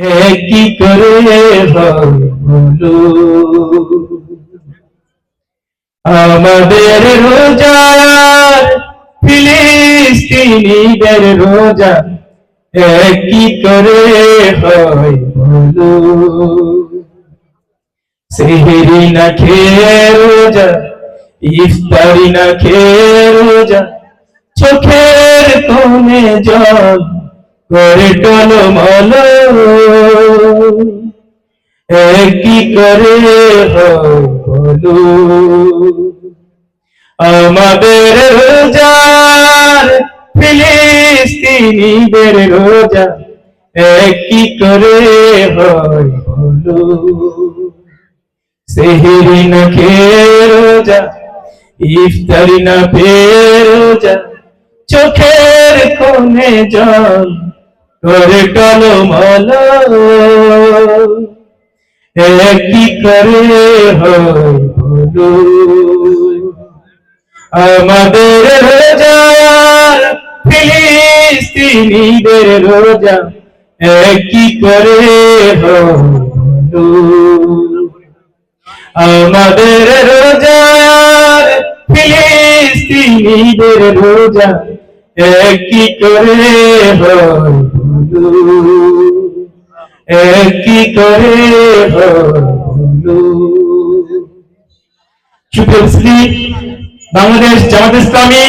কি করে বলো আমাদের রোজার ফিলিস্তিনিদের রোজা কি করে হয় বলো সেহেরি না খেয়ে রোজা, ইফতারি না খেয়ে রোজা, চোখের কোণে জল করে টলমল কি করে বলো? আমাদের রোজার ফিলিস্তিনিদের রোজা কি করে হয় বলো? সেহেরি না খেয়ে রোজা, ইফতারি না পেয়ে রোজা, চোখের কোণে জল করে টলমল এ কি করে আমাদের রোজার ফিলিস্তিনিদের রোজা, এ কি করে আমাদের রোজার ফিলিস্তিনিদের রোজা একই করে বলো একই করে বাংলাদেশ জামাত ইসলামী